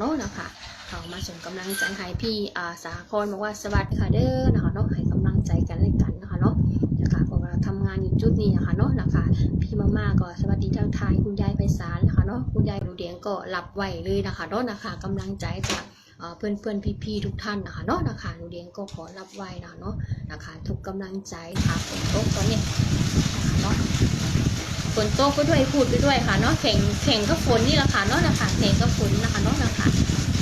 เนาะนะคะเขามาส่งกำลังใจให้พี่อาสาคนบอกว่าสวัสดีค่ะเด้อนะคะเนาะให้กำลังใจกันเลยกันนะคะเนาะนะคะเพราะว่าทำงานอยู่จุดนี้นะคะเนาะนะคะ พี่มาม่าก็สวัสดีทางทายคุณยายไพศาลนะคะเนาะคุณยายดูเดียงก็หลับไหวเลยนะคะเนาะนะคะกำลังใจจาก เพื่อนเพื่อนๆพี่ๆทุกท่านนะคะเนาะนะคะดูเดียงก็ขอรับไหวนะเนาะนะคะทุกกำลังใจค่ะฝนตกตอนนี้นะคะเนาะฝนตกไปด้วยพูดไปด้วยค่ะเนาะแข่งแข่งก็ฝนนี่แหละค่ะเนาะนะคะแข่งก็ฝนนะคะเนาะนะคะ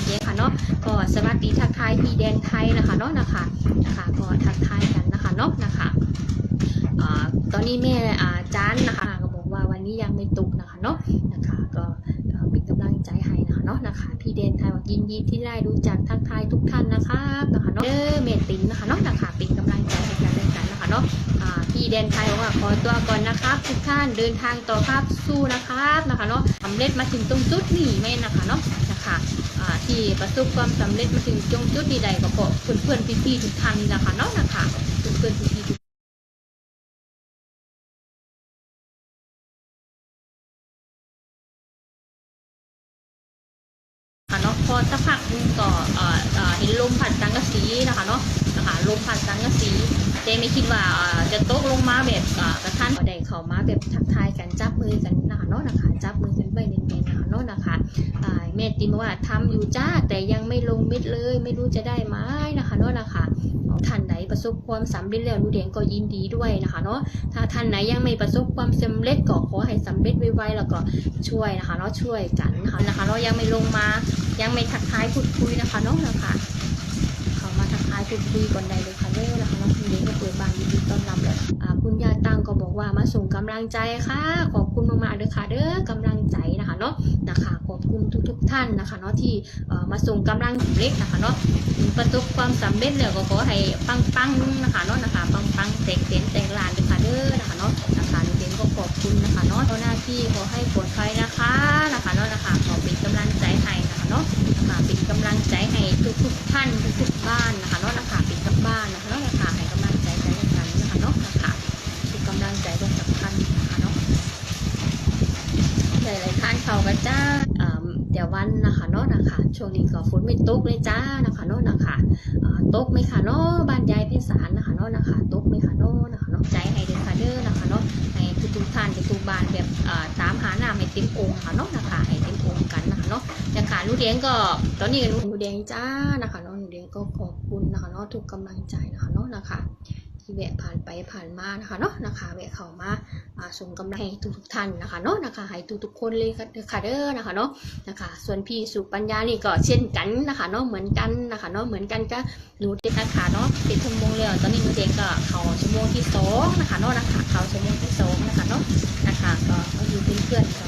เดียค่ะเนาะก็สวัสดีทักทายพี่แดนไทยนะคะเนาะนะคะนะคะก็ทักทายกันนะคะเนาะนะคะตอนนี้แม่อาจานนะคะก็บอกว่าวันนี้ยังไม่ตกนะคะเนาะนะคะก็เป็นกำลังใจให้ เนาะนะคะ พี่เดนไทยว่ายินดีที่ได้รู้จักทักทายทุกท่านนะครับนะคะเนาะเด้อเมตินนะคะเนาะนะคะเป็นกำลังใจให้กันและกันนะคะเนาะพี่เดนไทยบอกว่าขอตัวก่อนนะครับ ทุกท่านเดินทางต่อครับสู้นะครับนะคะเนาะสำเร็จมาถึงตรงจุดนี้แม่นะคะเนาะนะคะที่ประสบความสำเร็จมาถึงตรงจุดนี้ใดก็เพราะเพื่อนๆพี่ๆทุกท่านนี่นะคะเนาะนะคะเพื่อนๆพี่ๆทุก กพักหนึงก็เอ่อเอ่อเห็นลมผัดสังกะสีนะคะเนาะนะคะลมผัดสังกะสี จไม่คิดว่าจะตกลงมาแบบเอ่อกระทันได้เข้ามาแบบทักทายกันจับมือกันนะคะเนาะนะคะจับมือกันไว้เน้นๆนะคะเนาะนะคะอ่าแม่ติมบอกว่าทำอยู่จ้าแต่ยังไม่ลงเม็ดเลย ไม่รู้จะได้ไหมนะคะเนาะนะคะท่านไหนประสบความสำเร็จแล้วนูเดียงก็ยินดีด้วยนะคะเนาะถ้าท่านไหนยังไม่ประสบความสำเร็จก็ขอให้สำเร็จไวๆแล้วก็ช่วยนะคะเนาะช่วยกันนะคะนะคะเนาะยังไม่ลงมายังไม่ทักทายพูดคุยนะคะเน้องนะคะ มาทักทายพูดคุยก่อนใดเลยค่ะเด้อนะคะน้องคุณเลี้ยงก็เปิดบ้านยินดีต้อนรับเลยอ่าคุณยายตังก็บอกว่ามาส่งกำลังใจค่ะ ขอบคุณมากๆเลยค่ะเด้อกำลังใจนะคะเนาะนะคะขอบคุณทุก ๆ ท่านนะคะเนาะที่มาส่งกำลังเล็กนะคะเนาะประสบความสำเร็จแล้วก็ขอให้ปังๆนะคะเนาะนะคะปังๆแต่งเต็นแต่งลานเลยค่ะเด้อนะคะเนาะนะคะเลี้ยงก็ขอบคุณนะคะเนาะเจ้าหน้าที่ขอให้ปลอดภัยนะคะนะคะเนาะนะคะขอเทุกๆท่านทุกๆบ้านนะคะนาะนะคะเป็นกับบ้านนะคะเนาะนะคะให้กำลังใจกันและกันนะคะเนาะนะคะทุกกำลังใจก็สำคัญนนะคะเนาะหลายๆท่านเขาก็จ้าเดี๋ยววันนะคะเนาะนะคะช่วงนี้ก็ฝนไม่ตกเลยจ้านะคะเนาะนะคะอ่าตกไหมคะเนาะบ้านยายเพชรสารนะคะเนาะนะคะตกไหมคะเนาะนะคะเนาะใจให้เด้อค่ะเด้อนะคะเนาะให้ทุกๆท่านทุกๆบ้านแบบตามหาหน้ำให้เต็มองค์ค่ะเนาะนะคะให้เต็ม นาะนะคะลูกเลี้ยงก็ตอนนี้ก็ลูกเลี้ยงจ้านะคะเน้องลูกเลี้ยงก็ขอบคุณนะคะเนาะทุกกำลังใจนะคะเนาะนะคะ ที่แวะผ่านไปผ่านมานะคะเนาะนะคะแวะเข้ามาส่งกำลังให้ทุกท่านนะคะเนาะนะคะให้ทุกๆคนเลยค่ะเด้อนะคะเนาะนะคะ ส่วนพี่สุปัญญานี่ก็เช่นกันนะคะเนาะเหมือนกันนะคะเนาะเหมือนกันก็หนูเด็กนะคะเนาะเป็นชั่วโมงแล้วตอนนี้หนูเด็กก็เข้าชั่วโมงที่สองนะคะเนาะนะคะเข้าชั่วโมงที่สองนะคะเนาะนะคะก็อยู่เป็นเพื่อนกัน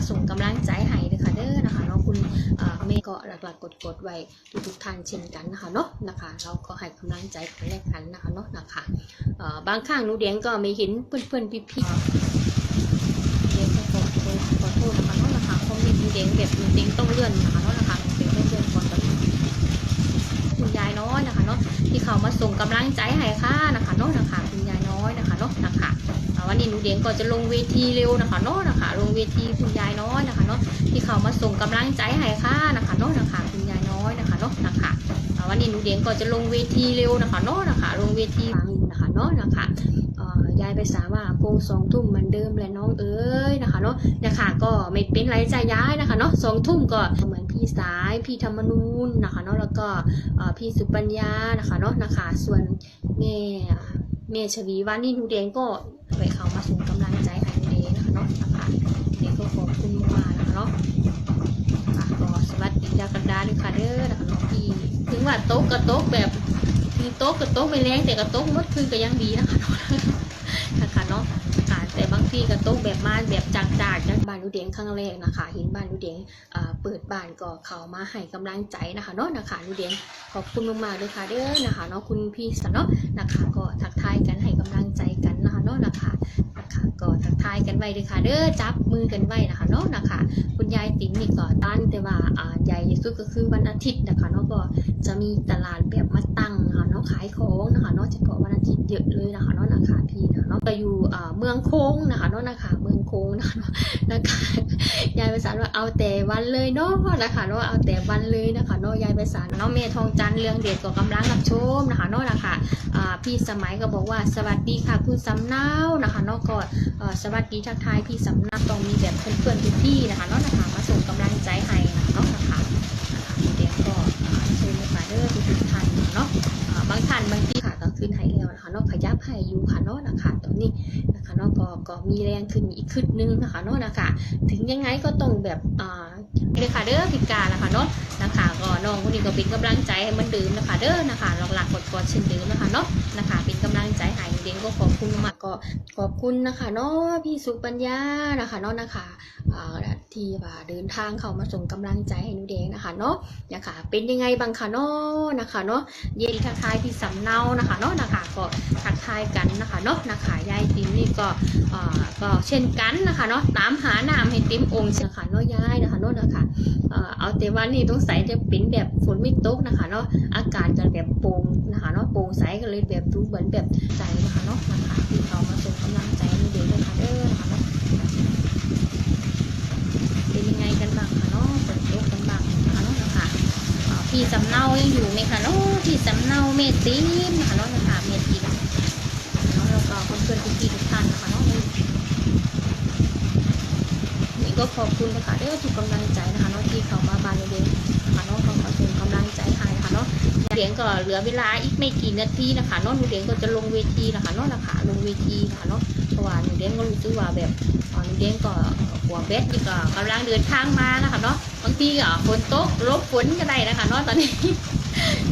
มาส่งกำลังใจให้เด้อค่ะเด้อนะคะเนาะคุณเมย์ก็หลักๆกดๆไว้ทุกๆท่านเช่นกันนะคะเนาะนะคะเราก็ให้กำลังใจกันและกันนะคะเนาะนะคะบางครั้งหนูเดียงก็ไม่เห็นเพื่อนๆพี่ๆเดียงก็ขอโทษขอโทษนะคะเนาะนะคะคอมเมนต์หนูเดียงแบบหนูเดียงต้องเลื่อนนะคะเนาะนะคะนูเดียงต้องเลื่อนก่อนตอนคุณยายเน้อยนะคะเนาะที่เขามาส่งกำลังใจให้ค่ะนะคะเนาะนะคะคุณ น้อยนะคะเนาะนะคะวันนี้หนูเดียงก็จะลงเวทีเร็วนะคะเนาะนะคะ ลงเวทีคุณยายน้อยนะคะเนาะที่เขามาส่งกำลังใจให้ค่ะนะคะเนาะนะคะคุณยายน้อยนะคะเนาะนะคะวันนี้หนูเดียงก็จะลงเวทีเร็วนะคะเนาะนะคะ ลงเวทีฟังอยู่นะคะเนาะนะคะยายไปสาว่าโปงสองทุ่มเหมือนเดิมแหละน้องเอ้ยนะคะเนาะนะคะก็ไม่เป็นไรใจย้ายนะคะเนาะสองทุ่มก็เหมือนพี่สายพี่ธรรมนูนนะคะเนาะแล้วก็พี่สุปัญญานะคะเนาะนะคะส่วนแม่ เม่ชวีวันนี่หนูเดงก็ไปเขามาส่งกำลังใจให้เดนะคะเนาะนะคะเดงก็ขอบคุณมากนะคะเนาะค่ะก็สวัสดีจากกันดาด้วยค่ะเด้อนะคะน้องพี่ถึงว่าโต๊ะกับโต๊ะแบบมีโต๊ะกับโต๊ะไม่แรงแต่กับโต๊ะมดคืนก็ยังดีนะคะเนาะ เนาะค่ะแต่บางทีกับโต๊ะแบบมาแบบจากจากๆนะบ้านดูเดียงครั้งแรกนะคะเห็นบ้านดูเดียงเปิดบ้านก็เขามาให้กำลังใจนะคะเนาะนะคะดูเดียงขอบคุณมากๆเลยค่ะเด้อนะคะเนาะคุณพี่สนเนาะนะคะก็ทักทายกันให้กำลังใจกันนะคะเนาะนะคะนะคะก็ทักทายกันไว้เลยค่ะเด้อจับมือกันไว้นะคะเนาะนะคะ คุณยายติ๋มนี่ก็ตั้งแต่ว่าอ่าใหญ่สุดก็คือวันอาทิตย์นะคะเนาะก็ จะมีตลาดแบบมาตั้งนะคะเนาะขายของนะคะเนาะเฉพาะวันอาทิตย์เยอะเลยนะคะเนาะนะคะพี่นะคะเนาะก็อยู่เมืองโค้งนะคะเนาะนะคะเมืองโค้งนะคะนาะคะยายไปสารว่าเอาแต่วันเลยเนาะนะคะเนาะเอาแต่วันเลยนะคะเนาะยายไปสารเนาะเมทองจันเรื่องเด็ดก็กำลังรับชมนะคะเนาะนะคะอ่าพี่สมัยก็บอกว่าสวัสดีค่ะคุณสำเนานะคะเนาะก็เอ่อสวัสดีทักทายพี่สำเนาต้องมีแบบเพื่อนๆพี่ๆนะคะเนาะนะคะมาส่งกำลังใจให้นะคะเนาะนะคะนะคะเดี๋ยวก็อ่า เชิญเลยค่ะเด้อทุกท่านเนาะบางท่านบางที่ค่ะก็ขึ้นให้แล้วนะคะเนาะขยับให้อยู่ค่ะเนาะนะคะตอนนี้นะคะเนาะก็ก็มีแรงขึ้นอีกขึ้นนึงนะคะเนาะนะคะ ถึงยังไงก็ต้องแบบอ่าเลยค่ะเด้อพิการนะคะเนาะนะคะก็น้องคนนี้ก็เป็นกำลังใจให้มันเดิมนะคะเด้อนะคะหลักๆกดๆเช่นเดิมนะคะเนาะนะคะ เป็นกำลังใจให้เด็กก็ขอบคุณมากก็ขอบคุณนะคะเนาะพี่สุปัญญานะคะเนาะนะคะอ่า ที่ว่าเดินทางเข้ามาส่งกำลังใจให้หนูเด็กนะคะเนาะนะคะเป็นยังไงบ้างคะเนาะนะคะเนาะเย็นทักทายพี่สำเนานะคะเนาะนะคะก็ทักทายกันนะคะเนาะนะคะยายติ๋มนี่ก็เอ่อก็เช่นกันนะคะเนาะตามหาน้ำให้ติ๋มองค์นะคะเนาะยายนะคะเนาะนะคะเอ่อเอาแต่วันนี้ต้องใส่จะเป็นแบบฝนไม่ตกนะคะเนาะอากาศจะแบบโปร่งนะคะเนาะโปร่งใสกันเลยแบบรู้เหมือนแบบใจนะคะเนาะนะคะที่เขามาส่งกำลังใจให้เด็กด้วยค่ะเด้อนะคะเนาะ ไงกันบ้างคะเนาะฝนตกกันบ้างคะเนาะนะคะพี่สำเนายังอยู่ไหมคะเนาะพี่สำเนาเมติมนะคะเนาะนะคะเมติมเนาะแล้วก็เพื่อนๆพี่ๆทุกท่านนะคะเนาะนี่ก็ขอบคุณนะคะเด้อทุกกำลังใจนะคะเนาะที่เขามาบานเด็กๆนะคะเนาะขาขอส่งกำลังใจให้นะคะเนาะเสียงก็เหลือเวลาอีกไม่กี่นาทีนะคะเนาะหนูเดียงก็จะลงเวทีนะคะเนาะนะคะ เวทีนะคะเนาะเพราะว่าหนูเดียงก็รู้สึกว่าแบบหนูเดียงก็หัวเบสนี่ก็กำลังเดินทางมานะคะเนาะบางทีก็ฝนตกลบฝนก็ได้นะคะเนาะตอนนี้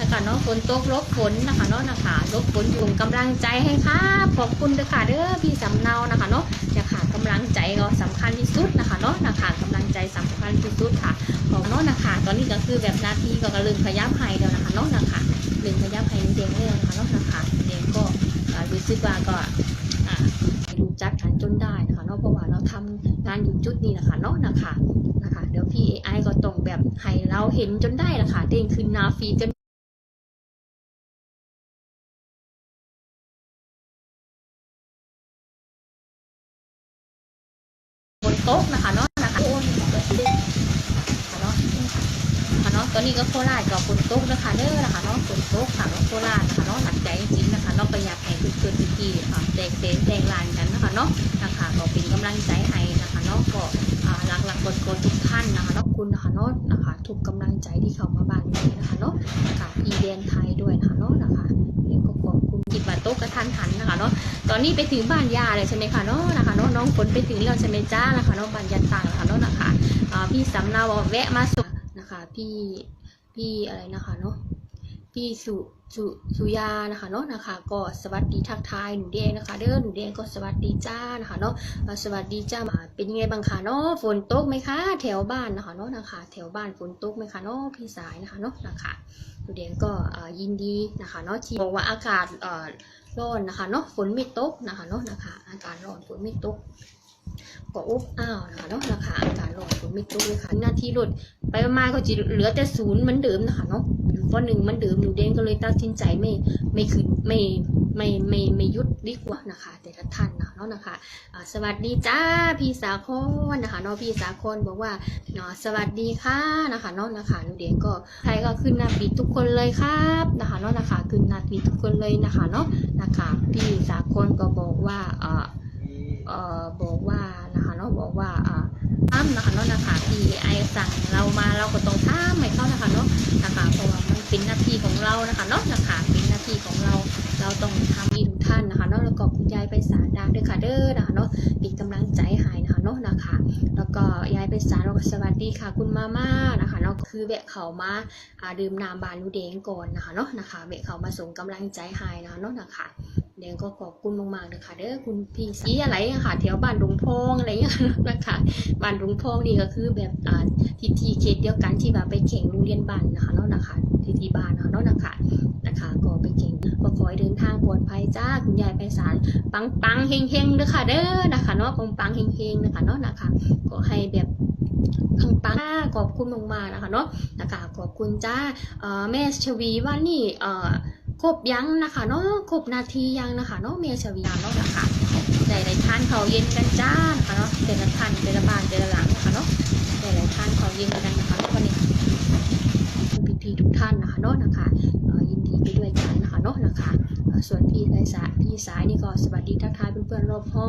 นะคะเนาะฝนตกลบฝนนะคะเนาะนะคะลบฝนอยู่กำลังใจให้ค่ะขอบคุณด้วยค่ะเด้อพี่สำเนานะคะเนาะอย่าขาดกำลังใจก็สำคัญที่สุดนะคะเนาะนะคะกำลังใจสำคัญที่สุดค่ะของเนาะนะคะตอนนี้ก็คือแบบหนาทีก็กระลืมขยับให้แล้วนะคะเนาะนะคะลืมขยับให้เด็กเลยนะคะเนาะนะคะ อ่ารู้สึกว่าก็อ่ารู้จักกันจนได้นะคะเนาะเพราะว่าเราทำงานอยู่จุดนี้นะคะเนาะนะคะนะคะเดี๋ยวพี่ AI ก็ต้องแบบให้เราเห็นจนได้ละค่ะเด้งขึ้นนาฟีจนบนโต๊ะนะคะเนาะนะคะโอ้ยค่ะเนาะค่ะเนาะตอนนี้ก็โคราชก็ฝนตกนะคะเด้อนะคะเนาะฝนตกค่ะเนาะโคราชนะคะ ทุกกำลังใจที่เขามาบานนี้นะคะเนาะนะคะอีเดนไทยด้วยนะคะเนาะนะคะเรียกก็ขอบคุณกิจวัตรโต๊ะกระทันหันนะคะเนาะตอนนี้ไปถึงบ้านยาเลยใช่ไหมคะเนาะนะคะเนาะน้องฝนไปถึงแล้วใช่ไหมจ้านะคะเนาะบ้านยาต่างนะคะเนาะนะคะพี่สำเนาแวะมาส่งนะคะพี่พี่อะไรนะคะเนาะ พี่สุสุสุยานะคะเนาะนะคะ ก็สวัสดีทักทายหนูแดงนะคะ เด้อหนูแดงก็สวัสดีจ้านะคะเนาะสวัสดีจ้ามาเป็นยังไงบ้างคะเนาะฝนตกไหมคะ แถวบ้านนะคะเนาะนะคะ แถวบ้านฝนตกไหมคะเนาะพี่สายนะคะเนาะนะคะตัวเดงก็ยินดีนะคะเนาะที่บอกว่าอากาศร้อนนะคะเนาะฝนไม่ตกนะคะเนาะนะคะ อากาศร้อนฝนไม่ตก ก็อบอ้าวนะคะเนาะนะคะอากาศร้อนฝนไม่ตกเลยค่ะหน้าที่รถไปมาก็จะเหลือแต่ศูนย์เหมือนเดิมนะคะเนาะอยู่ข้อหนึ่งเหมือนเดิมหนูเด้งก็เลยตัดสินใจไม่ไม่ขึ้นไม่ไม่ไม่ไม่ยุดดีกว่านะคะ แต่ละท่านนะเนาะนะคะอ่าสวัสดีจ้าพี่สาคอนนะคะเนาะพี่สาคอนบอกว่าเนาะสวัสดีค่ะนะคะเนาะนะคะหนูเดียนก็ใครก็ขึ้นหน้าปีทุกคนเลยครับนะคะเนาะนะคะขึ้นหน้าปีทุกคนเลยนะคะเนาะนะคะพี่สาคอน นะคะเนาะนะคะเป็นหน้าที่ของเราเราต้องทำให้ทุกท่านนะคะเนาะแล้วก็คุณยายไปสารดังด้วยค่ะเด้อนะคะเนาะเป็นกำลังใจให้นะคะเนาะนะคะ แล้วก็ยายไปสารเราก็สวัสดีค่ะ คุณมาม่านะคะเนาะคือแวะเขามาดื่มน้ำบานลูเดงก่อนนะคะเนาะนะคะแวะเขามาส่งกำลังใจให้นะคะเนาะนะคะ เดงก็ขอบคุณมากๆเลยค่ะเด้อคุณพี่สีอะไรค่ะแถวบ้านดุงพองอะไรอย่างเงี้ยนะคะบ้านดุงพองนี่ก็คือแบบอ่าที่ที่เขตเดียวกันที่แบบไปแข่งโรงเรียนบ้านนะคะเนาะนะคะที่ที่บ้านนะคะเนาะนะคะนะคะ ก็ไปแข่งก็ขอให้เดินทางปลอดภัยจ้าคุณยายไปสารปังปังเฮงเฮงเด้อค่ะเด้อนะคะเนาะปังปังเฮงเฮงนะคะเนาะนะคะก็ให้แบบปังปังขอบคุณมากๆนะคะเนาะนะคะขอบคุณจ้าเอ่อแม่ชวีว่านี่เอ่อ ครบยังนะคะเนาะครบนาทียังนะคะเนาะเมียชวีเนาะนะคะหลายหลายทานเขาเย็นกันจ้านะคะเนาะแต่ละท่านแต่ละบานแต่ละหลังนะคะเนาะหลายหลายทานเขาเย็นกันนะคะเนาะวันนี้พี่พี่ๆทุกท่านนะคะเนาะนะคะยินดีไปด้วยกันนะคะเนาะนะคะส่วนพี่สายพี่สายนี่ก็สวัสดีทักทายเพื่อนๆรอบห้อง